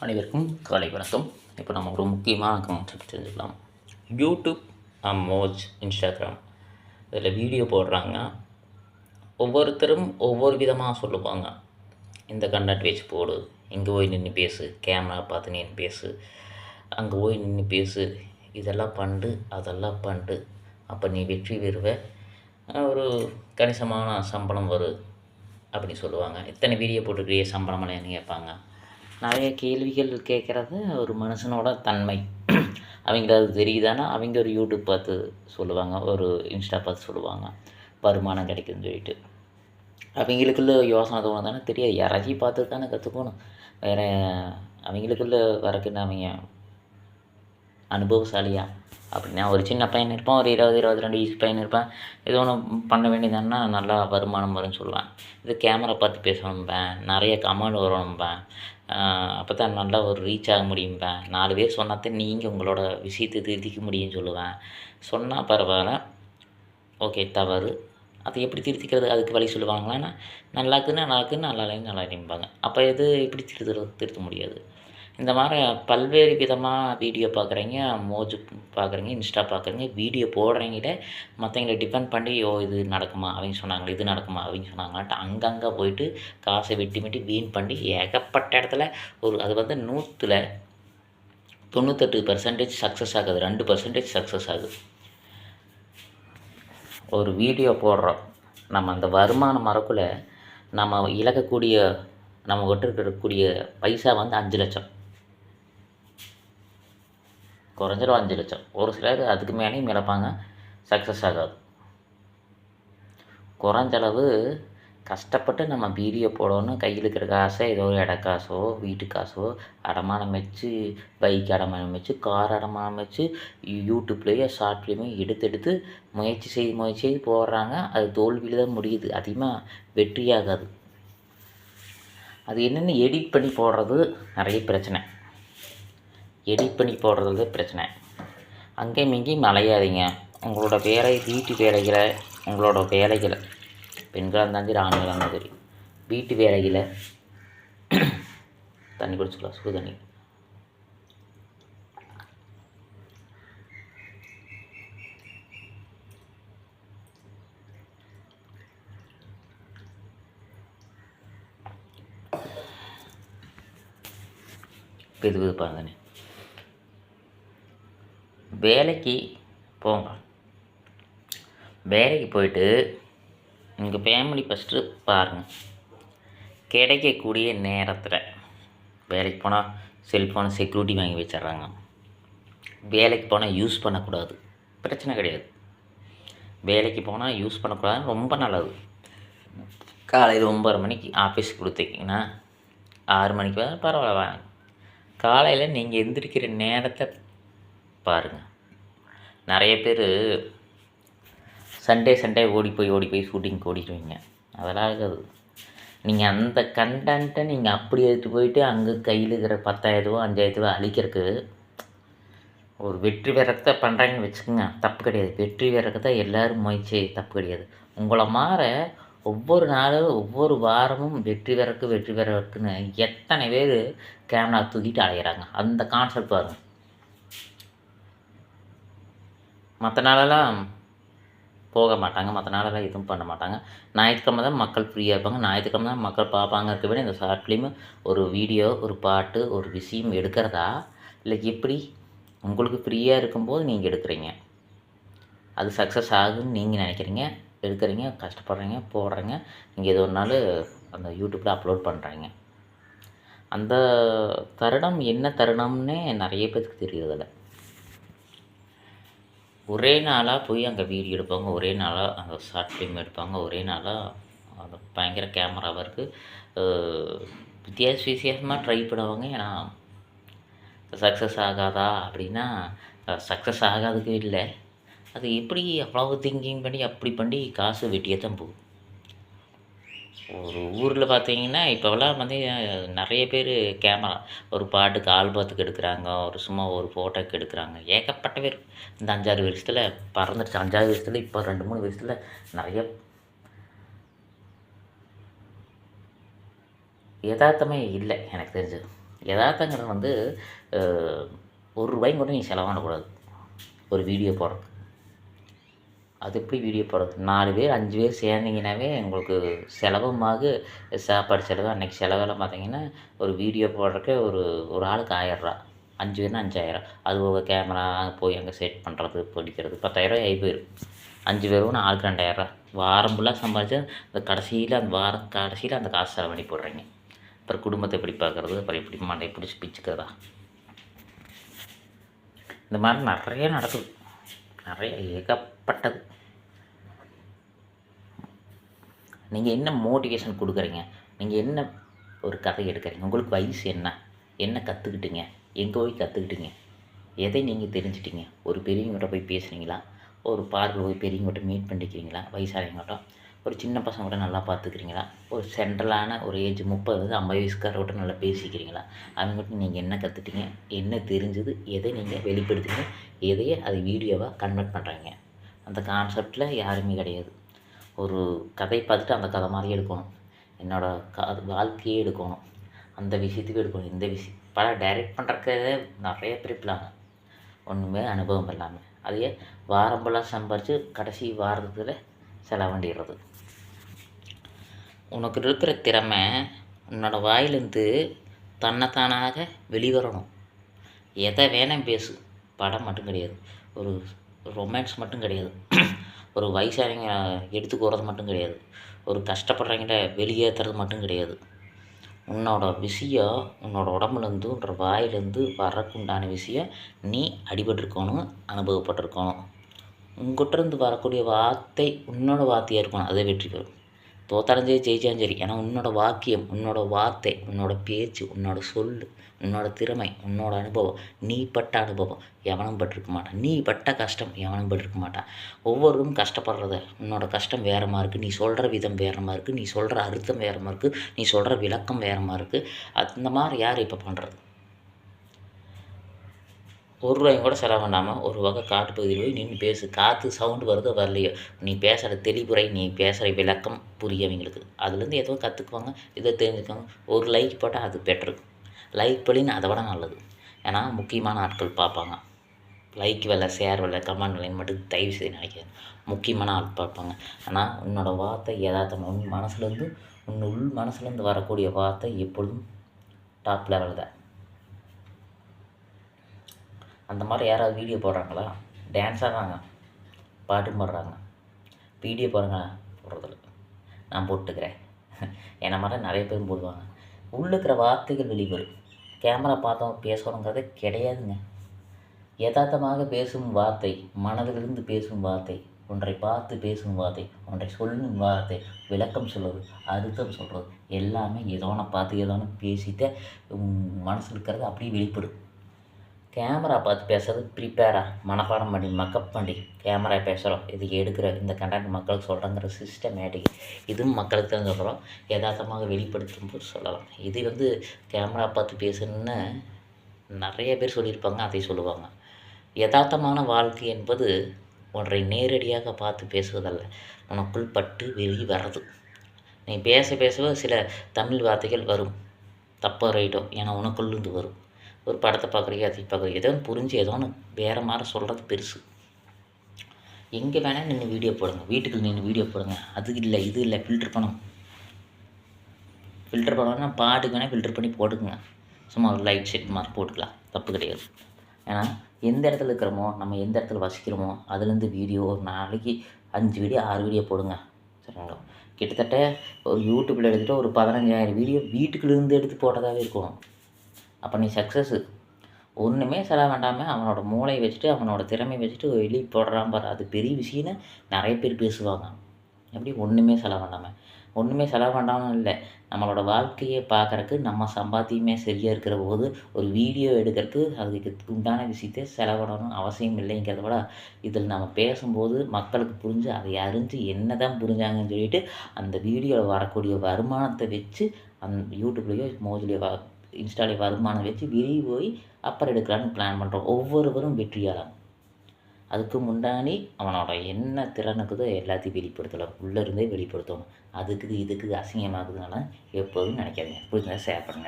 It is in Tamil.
அனைவருக்கும் காலை வணக்கம். இப்போ நம்ம ஒரு முக்கியமான கான்செப்ட் தெரிஞ்சுக்கலாம். யூடியூப் மோஜ் இன்ஸ்டாகிராம் இதில் வீடியோ போடுறாங்க. ஒவ்வொருத்தரும் ஒவ்வொரு விதமாக சொல்லுவாங்க. இந்த கண்டென்ட் வச்சு போடு. இங்கே போய் நின்று பேசு. கேமரா பார்த்து நின்று பேசு. அங்கே போய் நின்று பேசு. இதெல்லாம் பண்ணு அதெல்லாம் பண்ணு அப்போ நீ வெற்றி பெறுவ. ஒரு கணிசமான சம்பளம் வரும். அப்படின்னு சொல்லுவாங்க. இத்தனை வீடியோ போட்டுக்கிறிய சம்பளம் இல்லைன்னு கேட்பாங்க. நிறைய கேள்விகள் கேட்குறது ஒரு மனுஷனோட தன்மை. அவங்கள அது தெரியுதானா? அவங்க ஒரு யூடியூப் பார்த்து சொல்லுவாங்க ஒரு இன்ஸ்டா பார்த்து சொல்லுவாங்க வருமானம் கிடைக்குதுன்னு சொல்லிட்டு. அவங்களுக்குள்ள யோசனை தோணுதானே தெரியாது. யாராச்சும் பார்த்து தானே கற்றுக்கணும் வேறு அவங்களுக்குள்ள வரக்குன்னு அவங்க அனுபவசாலியாக அப்படின்னா ஒரு சின்ன பையன் இருப்பான் ஒரு இருபது இருபத்தி ரெண்டு வயசு பையன் இருப்பான் இது ஒன்று பண்ண வேண்டியதானா நல்லா வருமானம் வரும்னு சொல்லுவேன். இது கேமரா பார்த்து பேசணும்பேன் நிறைய கமெண்ட் வரணும்பேன் அப்போ தான் நல்லா ஒரு ரீச் ஆக முடியும்பேன். நாலு பேர் சொன்னாதான் நீங்கள் உங்களோட விஷயத்தை திருத்திக்க முடியும்னு சொல்லுவேன். சொன்னால் பரவாயில்ல. ஓகே தவறு. அதை எப்படி திருத்திக்கிறது? அதுக்கு வழி சொல்லுவாங்களான்னா நல்லா இருக்குன்னா நல்லா இருக்குன்னு நல்லா இல்லைன்னு நல்லா நிம்பாங்க அப்போ எது எப்படி திருத்துறது? திருத்த முடியாது. இந்த மாதிரி பல்வேறு விதமாக வீடியோ பார்க்குறீங்க மோஜு பார்க்குறீங்க இன்ஸ்டா பார்க்குறீங்க வீடியோ போடுறீங்கிட்ட மற்றவங்களை டிபெண்ட் பண்ணி ஓ இது நடக்குமா? அவங்க சொன்னாங்க இது நடக்குமா? அவங்க சொன்னாங்கன்ட்டு அங்கங்கே போயிட்டு காசை வெட்டி வெட்டி வீண் பண்ணி ஏகப்பட்ட இடத்துல ஒரு அது வந்து நூற்றில் தொண்ணூத்தெட்டு பர்சன்டேஜ் சக்ஸஸ் ஆகுது. ரெண்டு பர்சன்டேஜ் சக்ஸஸ் ஆகுது. ஒரு வீடியோ போடுறோம். நம்ம அந்த வருமானம் மரக்குள்ள நம்ம இழக்கக்கூடிய நம்ம விட்டுருக்கக்கூடிய பைசா வந்து அஞ்சு லட்சம். குறைஞ்சிடும் அஞ்சு லட்சம். ஒரு சிலர் அதுக்கு மேலேயும் இழப்பாங்க. சக்ஸஸ் ஆகாது. குறைஞ்சளவு கஷ்டப்பட்டு நம்ம வீடியோ போடணும் கையில் இருக்கிற காசை ஏதோ ஒரு இட காசோ வீட்டு காசோ அடமானம் வச்சு பைக் அடமானம் வச்சு கார் அடமானம் வச்சு யூடியூப்லேயோ ஷார்ட்லேயுமே எடுத்து எடுத்து முயற்சி செய்து முயற்சி செய்து போடுறாங்க. அது தோல்வியில் தான் முடியுது. அதிகமாக வெற்றியாகாது. அது என்னென்னு எடிட் பண்ணி போடுறது நிறைய பிரச்சனை. எடிட் பண்ணி போடுறது பிரச்சனை. அங்கேயும் இங்கேயும் மலையாதீங்க உங்களோட வேலை வீட்டு வேலைகளை உங்களோட வேலைகளை. பெண்களாக இருந்தாலும் சரி ஆண்களாக இருந்தாலும் சரி வீட்டு வேலையில் தண்ணி குடிச்சுக்கலாம் சுடு தண்ணி. வெது வெதுப்பாக தானே வேலைக்கு போங்க. வேலைக்கு போயிட்டு உங்கள் ஃபேமிலி ஃபஸ்ட்டு பாருங்கள் கிடைக்கக்கூடிய நேரத்தில் வேலைக்கு போனால் செல்ஃபோனை செக்யூரிட்டி வாங்கி வச்சிட்றாங்க. வேலைக்கு போனால் யூஸ் பண்ணக்கூடாது. பிரச்சனை கிடையாது. வேலைக்கு போனால் யூஸ் பண்ணக்கூடாதுன்னு ரொம்ப நல்லது. காலையில் ஒம்பது மணிக்கு ஆஃபீஸ் கொடுத்தீங்கன்னா ஆறு மணிக்கு வர பரவாயில்ல வாங்க காலையில் நீங்கள் எந்திரிக்கிற நேரத்தை பாருங்கள் நிறைய பேர் சண்டே சண்டே ஓடி போய் ஓடி போய் ஷூட்டிங்க்கு ஓடிடுவீங்க அதெல்லாம் ஆகாது நீங்கள் அந்த கண்டென்ட்டை நீங்கள் அப்படி எடுத்து போயிட்டு அங்கே கையில் இருக்கிற பத்தாயிரரூவா அஞ்சாயிரரூவா அழிக்கிறதுக்கு ஒரு வெற்றி விறக்கத்தை பண்ணுறாங்கன்னு வச்சுக்கோங்க. தப்பு கிடையாது. வெற்றி விறக்கத்தை எல்லோரும் முயற்சி. தப்பு கிடையாது. உங்களை மாற ஒவ்வொரு நாளும் ஒவ்வொரு வாரமும் வெற்றி விறக்கு வெற்றி விறக்குன்னு எத்தனை பேர் கேமரா தூக்கிட்டு அலையிறாங்க. அந்த கான்செப்ட் பாருங்கள் மற்ற நாளெல்லாம் போக மாட்டாங்க மற்ற நாளெல்லாம் எதுவும் பண்ண மாட்டாங்க ஞாயிற்றுக்கிழமை தான் மக்கள் ஃப்ரீயாக இருப்பாங்க. ஞாயிற்றுக்கிழமை தான் மக்கள் பார்ப்பாங்க. இருக்க விட இந்த ஷார்ட் ஃபிலிம் ஒரு வீடியோ ஒரு பாட்டு ஒரு விஷயம் எடுக்கிறதா? இல்லை எப்படி? உங்களுக்கு ஃப்ரீயாக இருக்கும்போது நீங்கள் எடுக்கிறீங்க. அது சக்ஸஸ் ஆகுன்னு நீங்கள் நினைக்கிறீங்க. எடுக்கிறீங்க கஷ்டப்படுறீங்க போடுறீங்க. நீங்கள் எது ஒரு நாள் அந்த யூடியூப்பில் அப்லோட் பண்ணுறீங்க அந்த தருணம் என்ன தருணம்னே நிறைய பேருக்கு தெரியறதில்ல. ஒரே நாளாக போய் அங்கே வீடியோ எடுப்பாங்க ஒரே நாளாக அந்த ஷார்ட் ஃபிலிம் எடுப்பாங்க ஒரே நாளாக அந்த பயங்கர கேமராவாக இருக்குது வித்தியாச வித்தியாசமாக ட்ரை பண்ணுவாங்க. ஏன்னா சக்ஸஸ் ஆகாதா அப்படின்னா சக்ஸஸ் ஆகாதுக்கு இல்லை. அது எப்படி அவ்வளோ திங்கிங் பண்ணி அப்படி பண்ணி காசு வெட்டியே தான் போகும். ஒரு ஊரில் பார்த்தீங்கன்னா இப்போலாம் வந்து நிறைய பேர் கேமரா ஒரு பாட்டுக்கு ஆல்பத்துக்கு எடுக்கிறாங்க ஒரு சும்மா ஒரு ஃபோட்டோக்கு எடுக்கிறாங்க. ஏகப்பட்ட பேர் இந்த அஞ்சாறு வருஷத்தில் பறந்துடுச்சு அஞ்சாறு வருஷத்தில் இப்போ ரெண்டு மூணு வருஷத்தில் நிறைய யதார்த்தமே இல்லை எனக்கு தெரிஞ்சது யதார்த்தங்கிறது வந்து ஒரு ரூபாயும் கூட நீ செலவானக்கூடாது. ஒரு வீடியோ போடுறதுக்கு. அது எப்படி வீடியோ போடுறது? நாலு பேர் அஞ்சு பேர் சேர்ந்தீங்கன்னாவே உங்களுக்கு செலவுமாக சாப்பாடு செலவு அன்றைக்கி செலவெல்லாம் பார்த்தீங்கன்னா ஒரு வீடியோ போடுறக்கே ஒரு ஒரு ஆளுக்கு ஆயிரரூவா அஞ்சு பேர்னா அஞ்சாயிரம். அது போக கேமரா போய் அங்கே செட் பண்ணுறது பிடிக்கிறது பத்தாயிரரூவா ஆகி போயிடும் அஞ்சு பேரும் ஆளுக்கு ரெண்டாயிரரூவா வாரம் ஃபுல்லாக சம்பாதிச்சா அந்த கடைசியில் அந்த வாரம் கடைசியில் அந்த காசு செலவு பண்ணி போடுறீங்க. அப்புறம் குடும்பத்தை எப்படி பார்க்குறது? அப்புறம் எப்படி மண்டை பிடிச்சி பிச்சுக்கிறதா? இந்த மாதிரி நிறைய நடக்குது. நிறைய ஏகப்பட்டது. நீங்கள் என்ன மோட்டிவேஷன் கொடுக்குறீங்க? நீங்கள் என்ன ஒரு கதை எடுக்கிறீங்க? உங்களுக்கு வயசு என்ன? என்ன கற்றுக்கிட்டீங்க எங்கே போய் கற்றுக்கிட்டீங்க எதை நீங்கள் தெரிஞ்சிட்டீங்க? ஒரு பெரியவங்கள்ட்ட போய் பேசுகிறீங்களா ஒரு பார்க்கில் போய் பெரியவங்கள்ட்ட மீட் பண்ணிக்கிறீங்களா? வயசானவங்கள்ட்ட ஒரு சின்ன பசங்கள்கிட்ட நல்லா பார்த்துக்கிறீங்களா? ஒரு சென்ட்ரலான ஒரு ஏஜ் முப்பது ஐம்பது வயசுக்காரோட நல்லா பேசிக்கிறீங்களா? அவங்ககிட்ட நீங்கள் என்ன கற்றுட்டீங்க என்ன தெரிஞ்சது? எதை நீங்கள் வெளிப்படுத்துங்க எதையே அது வீடியோவாக கன்வெர்ட் பண்ணுறாங்க அந்த கான்செப்டில் யாருமே கிடையாது. ஒரு கதை பார்த்துட்டு அந்த கதை மாதிரியே எடுக்கணும். என்னோடய க அது வாழ்க்கையே எடுக்கணும். அந்த விஷயத்துக்கு எடுக்கணும். இந்த விஷயம் படம் டைரக்ட் பண்ணுறக்கே நிறைய பேர் பிளான் ஒன்றுமே அனுபவம் இல்லாமல் அதையே வாரம் ஃபுல்லாக சம்பாரித்து கடைசி வாரத்தில் செலவண்டிடுறது. உனக்கு இருக்கிற திறமை உன்னோட வாயிலேருந்து தன்னைத்தானாக வெளிவரணும். எதை வேணும் பேசு. படம் மட்டும் கிடையாது. ஒரு ரொமான்ஸ் மட்டும் கிடையாது. ஒரு வயசானவங்க எடுத்து போகிறது மட்டும் கிடையாது. ஒரு கஷ்டப்படுறவங்கள வெளியேற்றுறது மட்டும் கிடையாது. உன்னோட விஷயம் உன்னோட உடம்புலேருந்து உன்னோட வாயிலேருந்து வரக்குண்டான விஷயம் நீ அடிபட்டிருக்கணும் அனுபவப்பட்டிருக்கணும். உங்கள்கிட்ட இருந்து வரக்கூடிய வார்த்தை உன்னோட வார்த்தையாக இருக்கணும் அதே வெற்றி பெறும். தோத்தாலும் சரி ஜெயிச்சாலும் சரி. ஏன்னா உன்னோட வாக்கியம் உன்னோட வார்த்தை உன்னோட பேச்சு உன்னோட சொல் உன்னோட திறமை உன்னோட அனுபவம் நீ பட்ட அனுபவம் எவனும் பட்டிருக்க மாட்டான் நீ பட்ட கஷ்டம் எவனும் பட்டிருக்க மாட்டான் ஒவ்வொருவரும் கஷ்டப்படுறத உன்னோட கஷ்டம் வேற இருக்குது நீ சொல்கிற விதம் வேறமாக மாதிரி இருக்குது நீ சொல்கிற அர்த்தம் வேறமாக இருக்குது நீ சொல்கிற விளக்கம் வேறமாக இருக்குது அந்த மாதிரி யார் இப்போ பண்ணுறது ஒரு ரூபாயும் கூட செலவு பண்ணாமல் ஒரு வகை காட்டு பகுதியில் போய் நின்று பேசு. காற்று சவுண்டு வருதோ வரலையோ. நீ பேசுகிற தெளிவுரை நீ பேசுகிற விளக்கம் புரியும் அவங்களுக்கு அதுலேருந்து எதுவும் கற்றுக்குவாங்க இதை தெரிஞ்சுக்கோங்க ஒரு லைக் போட்டால் அது பெட்ரு லைக் பண்ணின்னு அதை விட நல்லது. ஏன்னா முக்கியமான ஆட்கள் பார்ப்பாங்க. லைக் வேலை ஷேர் வேலை கமெண்ட் வேலைன்னு மட்டும் தயவு செய்து நினைக்காது முக்கியமான ஆள் பார்ப்பாங்க. ஆனால் உன்னோட வார்த்தை யதார்த்தமாக உன் மனசுலேருந்து உன் உள் மனசுலேருந்து வரக்கூடிய வார்த்தை எப்பொழுதும் டாப் லெவல் தான். அந்த மாதிரி யாராவது வீடியோ போடுறாங்களா? டான்ஸ் ஆடுறாங்க. பாட்டு பாடுறாங்க. வீடியோ போடுறாங்க. போடுறதில்ல. நான் போட்டுக்கிறேன். என்னை மாதிரி நிறைய பேர் போடுவாங்க. உள்ள இருக்கிற வார்த்தைகள் வெளிவரும் கேமரா பார்த்தோம் பேசணுங்கிறதே கிடையாதுங்க. யதார்த்தமாக பேசும் வார்த்தை மனதிலிருந்து பேசும் வார்த்தை ஒன்றை பார்த்து பேசும் வார்த்தை ஒன்றை சொல்லும் வார்த்தை விளக்கம் சொல்வது அர்த்தம் சொல்கிறது எல்லாமே ஏதோன பார்த்து ஏதோன பேசிட்டு உன் மனசில் இருக்கிறது அப்படியே வெளிப்படும். கேமரா பார்த்து பேசுறது ப்ரிப்பேராக மனப்பாடம் பண்ணி மக்கப் பண்ணி கேமரா பேசுகிறோம் இது எடுக்கிற இந்த கண்டென்ட் மக்களுக்கு சொல்கிறங்கிற சிஸ்டமேட்டிக் இதுவும் மக்களுக்கு தான் சொல்கிறோம் யதார்த்தமாக வெளிப்படுத்தும் போது சொல்லலாம். இது வந்து கேமரா பார்த்து பேசணுன்னு நிறைய பேர் சொல்லியிருப்பாங்க அதை சொல்லுவாங்க. யதார்த்தமான வாழ்க்கை என்பது ஒன்றை நேரடியாக பார்த்து பேசுவதல்ல. உனக்குள் பட்டு வெளியே வர்றது. நீ பேச பேச சில தமிழ் வார்த்தைகள் வரும். தப்போ ரைட்டோ ஏன்னா உனக்குள்ளேருந்து வரும். ஒரு படத்தை பார்க்குறீங்க அதை பார்க்குறீங்க. ஏதோ ஒன்று புரிஞ்சு ஏதோ ஒன்று வேறு மாதிரி சொல்கிறது பெருசு. எங்கே வேணால் நின்று வீடியோ போடுங்க. வீட்டுக்கு நின்று வீடியோ போடுங்க. அது இல்லை இது இல்லை ஃபில்டர் பண்ணணும். ஃபில்டர் பண்ணணும்னா பாட்டுக்கு வேணால் ஃபில்டர் பண்ணி போட்டுக்குங்க. சும்மா ஒரு லைட் செட் மாதிரி போட்டுக்கலாம். தப்பு கிடையாது. ஏன்னா எந்த இடத்துல இருக்கிறோமோ நம்ம எந்த இடத்துல வசிக்கிறோமோ அதுலேருந்து வீடியோ ஒரு நாளைக்கு அஞ்சு வீடியோ ஆறு வீடியோ போடுங்க. சரிங்களா? கிட்டத்தட்ட ஒரு யூடியூப்பில் எடுத்துகிட்டு ஒரு பதினஞ்சாயிரம் வீடியோ வீட்டுக்குள்ளேருந்து எடுத்து போட்டதாகவே இருக்கணும் அப்போ நீ சக்ஸஸ்ஸு ஒன்றுமே செல வேண்டாமல் அவனோட மூளை வச்சுட்டு அவனோட திறமை வச்சுட்டு வெளியே போடுறான் பாரு. அது பெரிய விஷயம்னு நிறைய பேர் பேசுவாங்க. எப்படி? ஒன்றுமே செலவு வேண்டாமல் ஒன்றுமே செலவு வேண்டாம்னு இல்லை. நம்மளோட வாழ்க்கையை பார்க்குறக்கு நம்ம சம்பாத்தியமே சரியாக இருக்கிற போது ஒரு வீடியோ எடுக்கிறதுக்கு அதுக்கு உண்டான விஷயத்தை செலவிடணும் அவசியம் இல்லைங்கிறத விட இதில் நம்ம பேசும்போது மக்களுக்கு புரிஞ்சு அதை அறிஞ்சு என்ன தான் புரிஞ்சாங்கன்னு சொல்லிட்டு அந்த வீடியோவில் வரக்கூடிய வருமானத்தை வச்சு அந் யூடியூப்லேயோ மோஜ்லேயோ இன்ஸ்டாலே வருமானம் வச்சு வெளியே போய் அப்புறம் எடுக்கலான்னு பிளான் பண்ணுறோம் ஒவ்வொருவரும் வெற்றியாளம் அதுக்கு முன்னாடி அவனோட என்ன திறனுக்குதோ எல்லாத்தையும் வெளிப்படுத்தலாம். உள்ளே இருந்தே வெளிப்படுத்தணும். அதுக்கு இதுக்கு அசிங்கமாகுதுனால எப்போதும் நினைக்காதீங்க. புரிஞ்சுதா? ஷேர் பண்ணுங்கள்